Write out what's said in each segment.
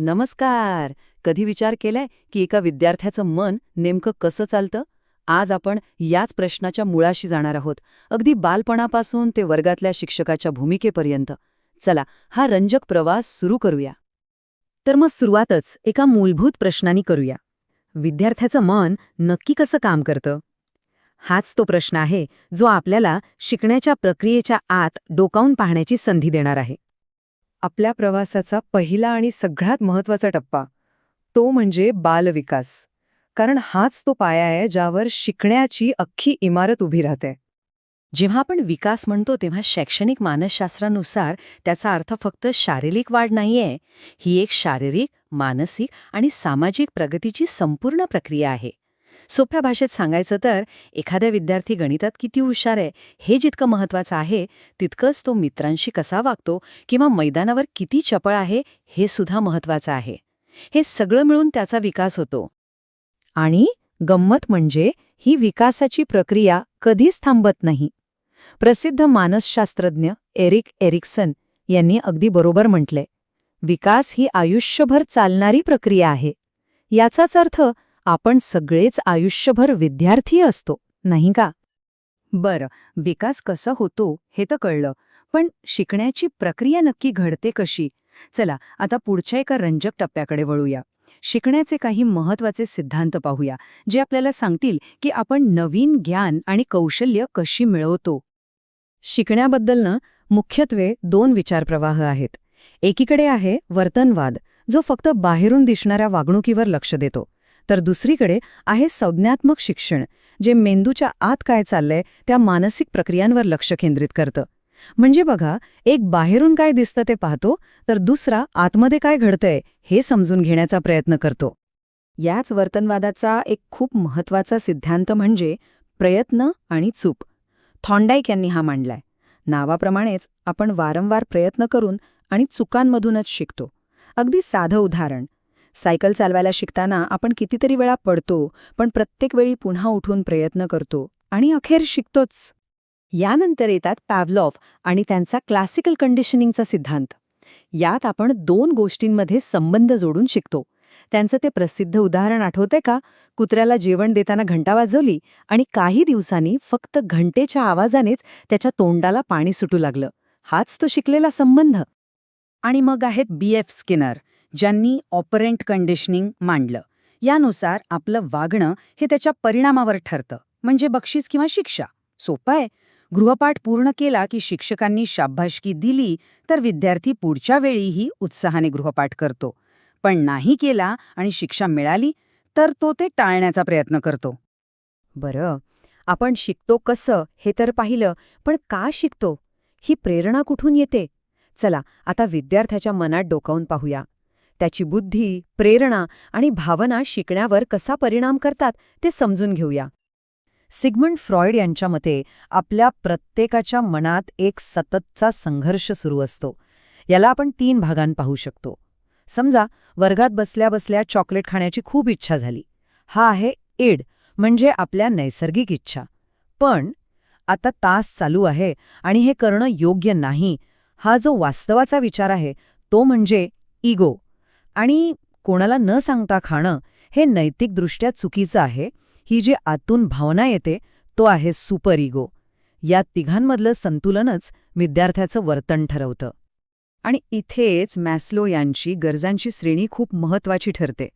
नमस्कार. कधी विचार केलाय की एका विद्यार्थ्याचं मन नेमकं कसं चालतं? आज आपण याच प्रश्नाच्या मुळाशी जाणार आहोत. अगदी बालपणापासून ते वर्गातल्या शिक्षकाच्या भूमिकेपर्यंत. चला हा रंजक प्रवास सुरू करूया. तर मग सुरुवातच एका मूलभूत प्रश्नाने करूया. विद्यार्थ्याचं मन नक्की कसं काम करतं? हाच तो प्रश्न आहे जो आपल्याला शिकण्याच्या प्रक्रियेच्या आत डोकावून पाहण्याची संधी देणार आहे. आपल्या प्रवासाचा पहिला आणि सगळ्यात महत्त्वाचा टप्पा. तो म्हणजे बालविकास. कारण हाच तो पाया आहे ज्यावर शिकण्याची अख्खी इमारत उभी राहते. जेव्हा आपण विकास म्हणतो तेव्हा शैक्षणिक मानसशास्त्रानुसार त्याचा अर्थ फक्त शारीरिक वाढ नाहीये. ही एक शारीरिक मानसिक आणि सामाजिक प्रगतीची संपूर्ण प्रक्रिया आहे. सोप्या भाषेत सांगायचं तर एखाद्या विद्यार्थी गणितात किती हुशार आहे हे जितकं महत्वाचं आहे तितकंच तो मित्रांशी कसा वागतो किंवा मैदानावर किती चपळ आहे हे सुद्धा महत्वाचं आहे. हे सगळं मिळून त्याचा विकास होतो. आणि गंमत म्हणजे ही विकासाची प्रक्रिया कधीच थांबत नाही. प्रसिद्ध मानसशास्त्रज्ञ एरिक एरिक्सन यांनी अगदी बरोबर म्हटले विकास ही आयुष्यभर चालणारी प्रक्रिया आहे. याचाच अर्थ आपण सगळेच आयुष्यभर विद्यार्थी असतो नाही का? बरं विकास कसा होतो हे तर कळलं पण शिकण्याची प्रक्रिया नक्की घडते कशी? चला आता पुढच्या एका रंजक टप्प्याकडे वळूया. शिकण्याचे काही महत्त्वाचे सिद्धांत पाहूया जे आपल्याला सांगतील की आपण नवीन ज्ञान आणि कौशल्य कशी मिळवतो. शिकण्याबद्दल ना मुख्यत्वे दोन विचारप्रवाह आहेत. एकीकडे आहे वर्तनवाद जो फक्त बाहेरून दिसणाऱ्या वागणुकीवर लक्ष देतो. तर दुसरीकडे आहे संज्ञात्मक शिक्षण जे मेंदूच्या आत काय चाललंय त्या मानसिक प्रक्रियांवर लक्ष केंद्रित करतं. म्हणजे बघा एक बाहेरून काय दिसतं ते पाहतो तर दुसरा आतमध्ये काय घडतंय हे समजून घेण्याचा प्रयत्न करतो. याच वर्तनवादाचा एक खूप महत्त्वाचा सिद्धांत म्हणजे प्रयत्न आणि चूप थॉन्डाईक यांनी हा मांडलाय. नावाप्रमाणेच आपण वारंवार प्रयत्न करून आणि चुकांमधूनच शिकतो. अगदी साधं उदाहरण सायकल चालवायला शिकताना आपण कितीतरी वेळा पडतो पण प्रत्येक वेळी पुन्हा उठून प्रयत्न करतो आणि अखेर शिकतोच. यानंतर येतात पॅव्लॉफ आणि त्यांचा क्लासिकल कंडिशनिंगचा सिद्धांत. यात आपण दोन गोष्टींमध्ये संबंध जोडून शिकतो. त्यांचं ते प्रसिद्ध उदाहरण आठवतंय का? कुत्र्याला जेवण देताना घंटा वाजवली आणि काही दिवसांनी फक्त घंटेच्या आवाजानेच त्याच्या तोंडाला पाणी सुटू लागलं. हाच तो शिकलेला संबंध. आणि मग आहेत बी एफ स्किनर ज्यांनी ऑपरेंट कंडिशनिंग मांडलं. यानुसार आपलं वागणं हे त्याच्या परिणामावर ठरतं म्हणजे बक्षीस किंवा शिक्षा. सोपं आहे. गृहपाठ पूर्ण केला की शिक्षकांनी शाब्बाशकी दिली तर विद्यार्थी पुढच्या वेळीही उत्साहाने गृहपाठ करतो. पण नाही केला आणि शिक्षा मिळाली तर तो ते टाळण्याचा प्रयत्न करतो. बरं आपण शिकतो कसं हे तर पाहिलं पण का शिकतो? ही प्रेरणा कुठून येते? चला आता विद्यार्थ्याच्या मनात डोकावून पाहूया. त्याची बुद्धी प्रेरणा आणि भावना शिकण्यावर कसा परिणाम करतात ते समजून घेऊया. सिगमंड फ्रॉइड यांच्या मते आपल्या प्रत्येकाच्या मनात एक सततचा संघर्ष सुरू असतो. याला आपण तीन भागांत पाहू शकतो. समजा वर्गात बसल्या बसल्या चॉकलेट खाण्याची खूप इच्छा झाली. हा आहे एड म्हणजे आपल्या नैसर्गिक इच्छा. पण आता तास चालू आहे आणि हे करणं योग्य नाही. हा जो वास्तवाचा विचार आहे तो म्हणजे इगो. आणि कोणाला न सांगता खाणं हे नैतिकदृष्ट्या चुकीचं आहे. ही जी आतून भावना येते तो आहे सुपर इगो या तिघांमधलं संतुलनच विद्यार्थ्याचं वर्तन ठरवतं. आणि इथेच मॅस्लो यांची गरजांची श्रेणी खूप महत्वाची ठरते.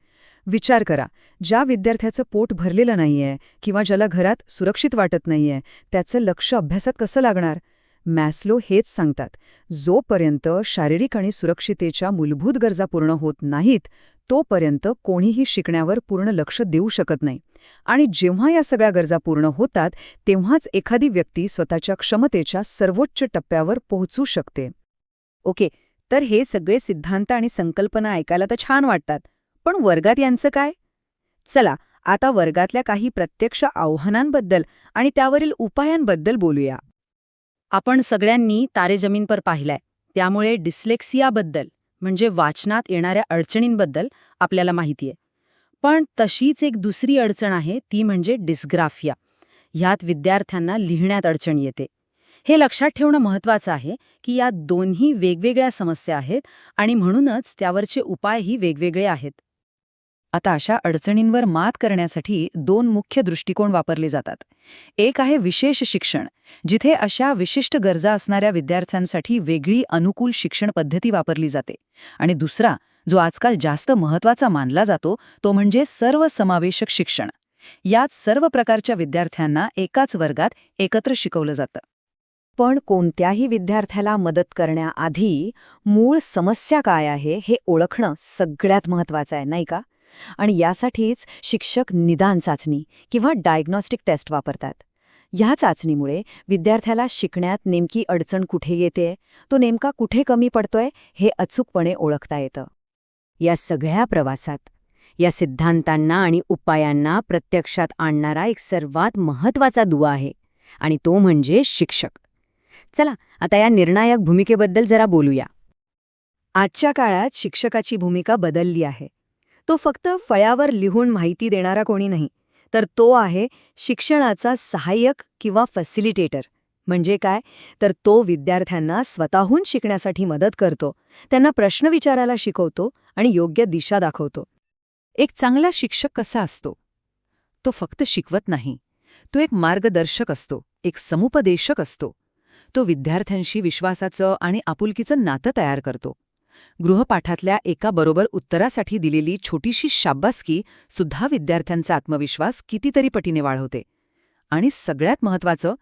विचार करा ज्या विद्यार्थ्याचं पोट भरलेलं नाहीये किंवा ज्याला घरात सुरक्षित वाटत नाहीये त्याचं लक्ष अभ्यासात कसं लागणार? मॅस्लो हेच सांगतात जोपर्यंत शारीरिक आणि सुरक्षितेच्या मूलभूत गरजा पूर्ण होत नाहीत तोपर्यंत कोणीही शिकण्यावर पूर्ण लक्ष देऊ शकत नाही. आणि जेव्हा या सगळ्या गरजा पूर्ण होतात तेव्हाच एखादी व्यक्ती स्वतःच्या क्षमतेच्या सर्वोच्च टप्प्यावर पोहोचू शकते. ओके तर हे सगळे सिद्धांत आणि संकल्पना ऐकायला तर छान वाटतात पण वर्गात यांचं काय? चला आता वर्गातल्या काही प्रत्यक्ष आव्हानांबद्दल आणि त्यावरील उपायांबद्दल बोलूया. आपण सगळ्यांनी तारे जमीन पर पाहिलाय. त्यामुळे डिस्लेक्सियाबद्दल म्हणजे वाचनात येणाऱ्या अडचणींबद्दल आपल्याला माहितीये पण तशीच एक दुसरी अडचण आहे ती म्हणजे डिस्ग्राफिया. ह्यात विद्यार्थ्यांना लिहिण्यात अडचण येते. हे लक्षात ठेवणं महत्वाचं आहे की या दोन्ही वेगवेगळ्या समस्या आहेत आणि म्हणूनच त्यावरचे उपायही वेगवेगळे आहेत. आता अशा अडचणींवर मात करण्यासाठी दोन मुख्य दृष्टिकोन वापरले जातात. एक आहे विशेष शिक्षण जिथे अशा विशिष्ट गरजा असणाऱ्या विद्यार्थ्यांसाठी वेगळी अनुकूल शिक्षण पद्धती वापरली जाते. आणि दुसरा जो आजकाल जास्त महत्त्वाचा मानला जातो तो म्हणजे सर्वसमावेशक शिक्षण. यात सर्व प्रकारच्या विद्यार्थ्यांना एकाच वर्गात एकत्र शिकवलं जातं. पण कोणत्याही विद्यार्थ्याला मदत करण्याआधी मूळ समस्या काय आहे हे ओळखणं सगळ्यात महत्वाचं आहे नाही का? आणि यासाठीच शिक्षक निदान चाचणी किंवा डायग्नॉस्टिक टेस्ट वापरतात. ह्या चाचणीमुळे विद्यार्थ्याला शिकण्यात नेमकी अडचण कुठे येते तो नेमका कुठे कमी पडतोय हे अचूकपणे ओळखता येतं. या सगळ्या प्रवासात या सिद्धांतांना आणि उपायांना प्रत्यक्षात आणणारा एक सर्वात महत्त्वाचा दुवा आहे आणि तो म्हणजे शिक्षक. चला आता या निर्णायक भूमिकेबद्दल जरा बोलूया. आजच्या काळात शिक्षकाची भूमिका बदलली आहे. तो फक्त फळ्यावर लिहून माहिती देणारा कोणी नाही तर तो आहे शिक्षणाचा सहाय्यक किंवा फॅसिलिटेटर म्हणजे काय? तर तो विद्यार्थ्यांना स्वतःहून शिकण्यासाठी मदत करतो त्यांना प्रश्न विचारायला शिकवतो आणि योग्य दिशा दाखवतो. एक चांगला शिक्षक कसा असतो? तो फक्त शिकवत नाही. तो एक मार्गदर्शक असतो एक समुपदेशक असतो. तो विद्यार्थ्यांशी विश्वासाचं आणि आपुलकीचं नातं तयार करतो. गृहपाठातल्या एका बरोबर उत्तरासाठी दिलेली छोटीशी शाब्बासकी सुद्धा विद्यार्थ्यांचा आत्मविश्वास कितीतरी पटीने वाढवते. आणि सगळ्यात महत्वाचं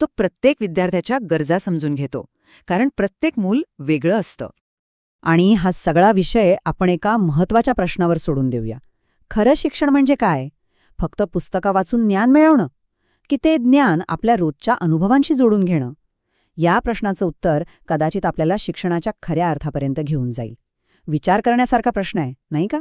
तो प्रत्येक विद्यार्थ्याच्या गरजा समजून घेतो कारण प्रत्येक मूल वेगळं असतं. आणि हा सगळा विषय आपण एका महत्त्वाच्या प्रश्नावर सोडून देऊया. खरं शिक्षण म्हणजे काय? फक्त पुस्तका वाचून ज्ञान मिळवणं? की ते ज्ञान आपल्या रोजच्या अनुभवांशी जोडून घेणं? या प्रश्नाचं उत्तर कदाचित आपल्याला शिक्षणाच्या खऱ्या अर्थापर्यंत घेऊन जाईल. विचार करण्यासारखा प्रश्न आहे नाही का?